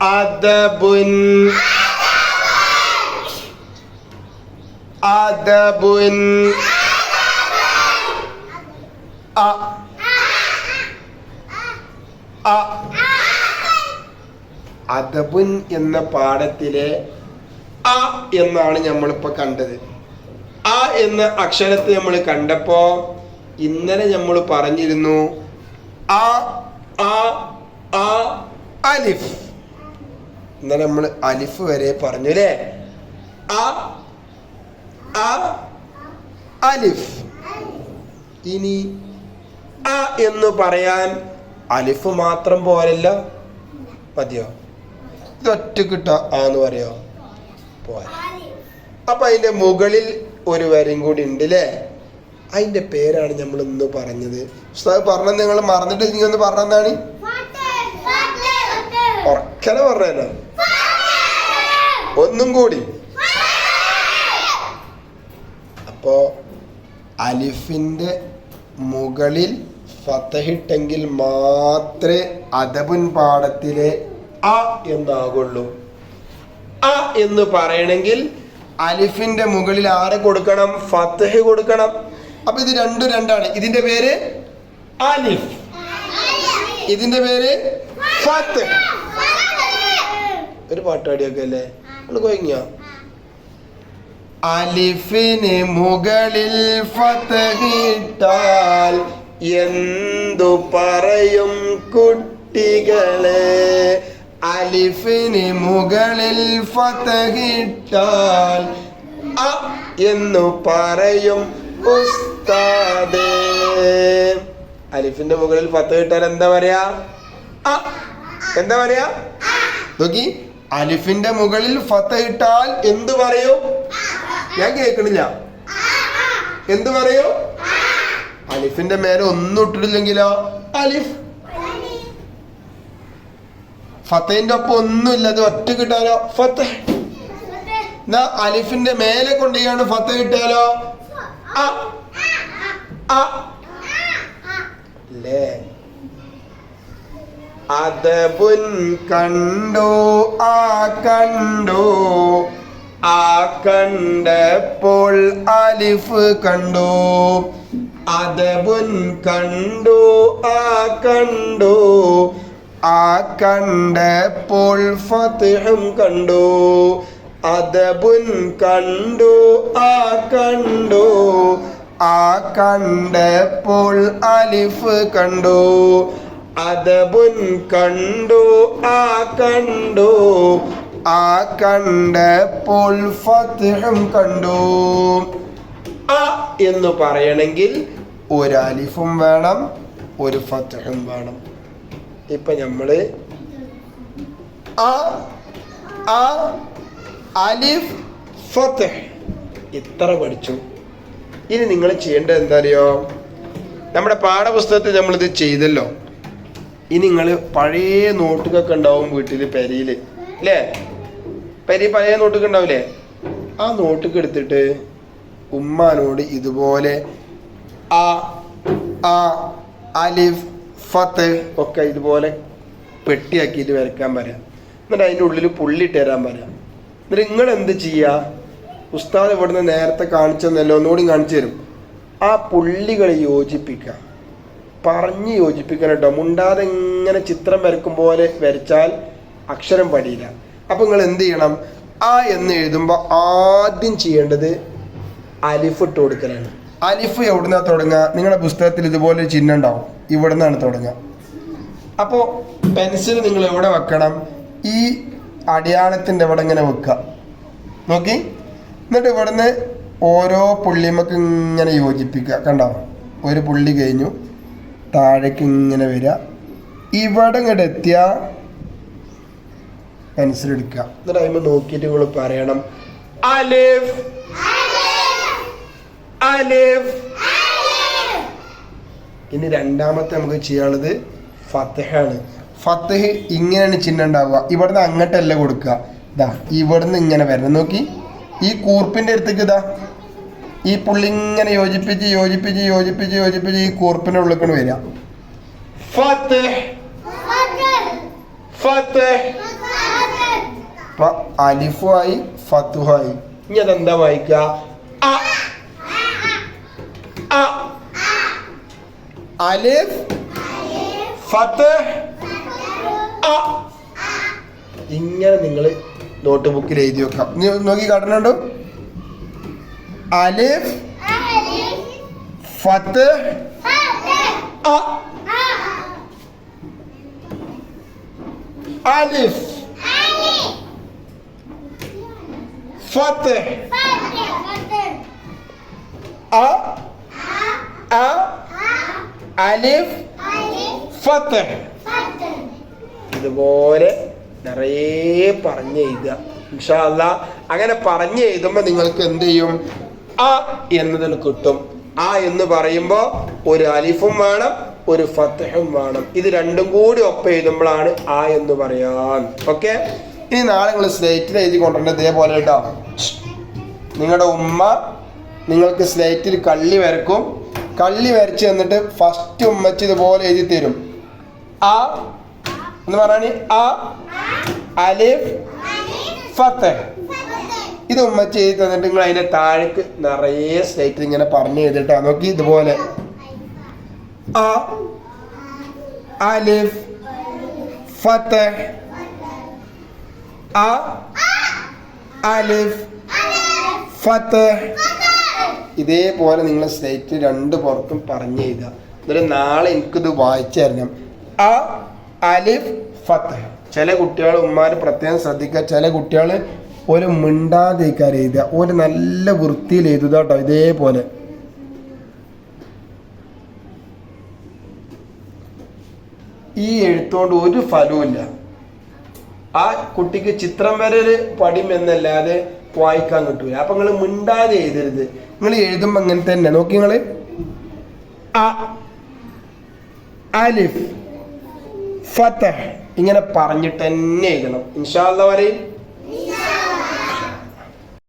അദബുൻ. അദബുൻ. അ. അ. അദബുൻ എന്ന പാഠത്തിലെ അ എന്നാണ് നമ്മളിപ്പോ കണ്ടത്. അ എന്ന അക്ഷരത്തെ നമ്മൾ കണ്ടപ്പോ ഇന്നലെ നമ്മൾ പറഞ്ഞിരുന്നു അ അ ആ അലിഫ്. ഇന്നലെ നമ്മൾ അലിഫ് വരെ പറഞ്ഞു അല്ലേ ആ ആ അലിഫ്. ഇനി അ എന്ന് പറയാൻ അലിഫ് മാത്രം പോരല്ല? മതിയോ? ഇതൊറ്റ കിട്ട ആ എന്ന് പറയോ? പോരാ. അപ്പൊ അതിന്റെ മുകളിൽ ഒരു വരയും കൂടി ഉണ്ട് അല്ലേ അതിന്റെ പേരാണ് നമ്മൾ ഇന്ന് പറഞ്ഞത്. ഉസ്താദ് പറഞ്ഞത് നിങ്ങൾ മറന്നിട്ട് നീ ഒന്ന് പറഞ്ഞതാണ് ഉറക്കനെ പറഞ്ഞോ ഒന്നും കൂടി. അപ്പോ അലിഫിന്റെ മുകളിൽ ഫത്തഹിട്ടെങ്കിൽ മാത്രമേ അദബുൻ പാഠത്തിലെ അ എന്നാകുള്ളൂ. അ എന്ന് പറയണമെങ്കിൽ അലിഫിന്റെ മുകളിൽ ആരെ കൊടുക്കണം? ഫത്തഹ് കൊടുക്കണം. അപ്പൊ ഇത് രണ്ടും രണ്ടാണ്. ഇതിന്റെ പേര് അലിഫ്. ഇതിന്റെ പേര് ഫത്ത് ഒരു പാട്ട് പാടിയൊക്കെ അല്ലേ കൊയങ്ങിയോ അലിഫിന് മുകളിൽ ഫതഹിട്ടാൽ എന്തു പറയും കുട്ടികളെ? അലിഫിന് മുകളിൽ ഫതഹിട്ടാൽ അ എന്നു പറയും ഉസ്താദേ. അലിഫിന്റെ മുകളിൽ ഫതഹിട്ടാൽ എന്താ പറയാ? എന്താ പറയാ? നോക്കി. അലിഫിന്റെ മുകളിൽ ഫതഹിട്ടാൽ എന്ത് പറയൂ? ഞാൻ കേൾക്കണില്ല. എന്ത് പറയൂ? അലിഫിന്റെ മേലെ ഒന്നും ഇട്ടിട്ടില്ലെങ്കിലോ? അലിഫ്. ഫത്തേന്റെ ഒപ്പം ഒന്നുമില്ല അത് ഒറ്റ കിട്ടാലോ ഫത്ത. എന്നാ അലിഫിന്റെ മേലെ കൊണ്ടുകയാണ് ഫത്ത കിട്ടാലോ അ അ പുൻ അതബുൻ കണ്ടോ ആ കണ്ടു. ആ കണ്ടപ്പോൾ അലിഫ് കണ്ടു. പുൻ കണ്ടു ആ കണ്ടു. ആ കണ്ടപ്പോൾ ഫത്തിഹും കണ്ടു. അതബുൻ കണ്ടു ആ കണ്ടു. ആ കണ്ടപ്പോൾ അലിഫ് കണ്ടു. അതബുൻ കണ്ടു ആ കണ്ടു. ആ കണ്ടപ്പോൾ ഫത്ഹം കണ്ടു. അ എന്ന് പറയണമെങ്കിൽ ഒരു അലിഫും വേണം ഒരു ഫത്ഹും വേണം. ഇപ്പൊ നമ്മൾ അ ആ അലിഫ് ഫത്ഹ്. ഇത്ര പഠിച്ചു. ഇനി നിങ്ങൾ ചെയ്യേണ്ടത് എന്താ അറിയോ? നമ്മുടെ പാഠപുസ്തകത്തിൽ നമ്മളിത് ചെയ്തല്ലോ. ഇനി നിങ്ങൾ പഴയ നോട്ടുകൊക്കെ ഉണ്ടാവും വീട്ടിൽ പെരയിൽ അല്ലേ പെരി പഴയ നോട്ടൊക്കെ ഉണ്ടാവില്ലേ? ആ നോട്ടൊക്കെ എടുത്തിട്ട് ഉമ്മാനോട് ഇതുപോലെ ആ ആ അലിഫ് ഫത്ത് ഒക്കെ ഇതുപോലെ പെട്ടിയാക്കിയിട്ട് വരയ്ക്കാൻ പറയാം. എന്നിട്ട് അതിന്റെ ഉള്ളിൽ പുള്ളിയിട്ട് തരാൻ പറയാം. എന്നിട്ട് നിങ്ങൾ എന്ത് ചെയ്യുക ഉസ്താദ് ഇവിടുന്ന് നേരത്തെ കാണിച്ചെന്നല്ലോ ഒന്നുകൂടി കാണിച്ചു തരും. ആ പുള്ളികളെ യോജിപ്പിക്കുക പറഞ്ഞ് യോജിപ്പിക്കണം കേട്ടോ മുണ്ടാതെ ഇങ്ങനെ ചിത്രം വരക്കും പോലെ വരച്ചാൽ അക്ഷരം പഠിയില്ല അപ്പൊ നിങ്ങൾ എന്ത് ചെയ്യണം? ആ എന്ന് എഴുതുമ്പോൾ ആദ്യം ചെയ്യേണ്ടത് അലിഫ് ഇട്ട് കൊടുക്കലാണ്. അലിഫ് എവിടുന്നാ തുടങ്ങുക? നിങ്ങളുടെ പുസ്തകത്തിൽ ഇതുപോലെ ചിഹ്നം ഉണ്ടാവും. ഇവിടെ നിന്നാണ് തുടങ്ങുക. അപ്പോൾ പെൻസിൽ നിങ്ങൾ എവിടെ വെക്കണം? ഈ അടയാളത്തിന്റെ ഇവിടെ ഇങ്ങനെ വെക്കുക. നോക്കി? എന്നിട്ട് ഇവിടുന്ന് ഓരോ പുള്ളിമക്ക് ഇങ്ങനെ യോജിപ്പിക്കുക. കണ്ടോ? ഒരു പുള്ളി കഴിഞ്ഞു. താഴേക്ക് ഇങ്ങനെ വരിക. ഇവിടെ ഇങ്ങോട്ട് എത്തിയ പെൻസിൽ എടുക്കുക. എന്നിട്ട് അതിന് നോക്കിയിട്ട് നിങ്ങൾ പറയണം. അലിഫ്. അലിഫ്. ഇനി രണ്ടാമത്തെ നമുക്ക് ചെയ്യാനുള്ളത് ഫത്തഹാണ് ഫത്തഹ് ഇങ്ങനെയാണ് ചിഹ്നം ഉണ്ടാവുക. ഇവിടുന്ന് അങ്ങോട്ടല്ല കൊടുക്കുക. ഇതാ ഇവിടുന്ന് ഇങ്ങനെ വരണം. നോക്കി. ഈ കൂർപ്പിന്റെ അടുത്തേക്ക് ഇതാ. ഈ പുള്ളി ഇങ്ങനെ യോജിപ്പിച്ച് യോജിപ്പിച്ച് യോജിപ്പിച്ച് യോജിപ്പിച്ച് ഈ കൂർപ്പിനെ ഉള്ളിൽ വരിക. അപ്പൊ അലിഫുമായി ഫത്തുഹായി. ഇനി അതെന്താ വായിക്കുക. അലിഫ്. ഫത്ത്. ഇങ്ങനെ നിങ്ങൾ നോട്ട് ബുക്കിൽ എഴുതി വെക്കാം. നോക്കി കാട്ടുന്നുണ്ടോ അലിഫ് ഫത്ത് അ. അലിഫ്. ഫത്ത്. അ. അ. അലിഫ് ഫത്ത്. ഇതുപോലെ നിറയെ പറഞ്ഞെഴുതുക. ഇൻഷാല്ല അങ്ങനെ പറഞ്ഞു എഴുതുമ്പോൾ നിങ്ങൾക്ക് എന്ത് ചെയ്യും? ആ എന്നതിൽ കിട്ടും. ആ എന്ന് പറയുമ്പോൾ ഒരു അലിഫും വേണം ഒരു ഫത്തഹും വേണം. ഇത് രണ്ടും കൂടി ഒപ്പം എഴുതുമ്പോഴാണ് ആ എന്ന് പറയാൻ. ഓക്കെ? ഇനി നാളെ നിങ്ങൾ സ്ലേറ്റിൽ എഴുതി കൊണ്ടുവരേണ്ടത് ഇതേപോലെ കേട്ടോ. നിങ്ങളുടെ ഉമ്മ നിങ്ങൾക്ക് സ്ലേറ്റിൽ കള്ളി വരക്കും. കള്ളി വരച്ച് തന്നിട്ട് ഫസ്റ്റ് ഉമ്മച്ച് ഇതുപോലെ എഴുതി തരും. ആ എന്ന് പറഞ്ഞാൽ ആ അലിഫ് ഫത്തഹ് ഇത് ഉമ്മ ചെയ്ത് തന്നിട്ട് നിങ്ങൾ അതിന്റെ താഴേക്ക് നിറയെ സ്ട്രൈറ്റ് ഇങ്ങനെ പറഞ്ഞു എഴുതിട്ടാ നോക്കി ഇതുപോലെ. അലിഫ് അ അലിഫ് ഇതേപോലെ നിങ്ങൾ സ്ലേറ്റ് രണ്ട് പുറത്തും പറഞ്ഞു എഴുതുക. എന്നിട്ട് നാളെ എനിക്കിത് വായിച്ചു തരണം. അലിഫ് ഫത്ത്. ചില കുട്ടികൾ ഉമ്മാർ പ്രത്യേകം ശ്രദ്ധിക്കുക. ചില കുട്ടികൾ ഒരു മിണ്ടാതിരിക്കാൻ എഴുതുക. ഒരു നല്ല വൃത്തിയിൽ എഴുതുക കേട്ടോ ഇതേപോലെ. ഈ എഴുത്തോണ്ട് ഒരു ഫലവുമില്ല ആ കുട്ടിക്ക് ചിത്രം വരൽ പടിയും എന്നല്ലാതെ വായിക്കാൻ കിട്ടൂല. അപ്പൊ നിങ്ങൾ മിണ്ടാതെ എഴുതരുത്. നിങ്ങൾ എഴുതുമ്പോ അങ്ങനെ തന്നെ. നോക്കി നിങ്ങൾ. അ അലിഫ് ഫത്തഹ് ഇങ്ങനെ പറഞ്ഞിട്ട് തന്നെ എഴുതണം. ഇൻഷാല്ല വരെയും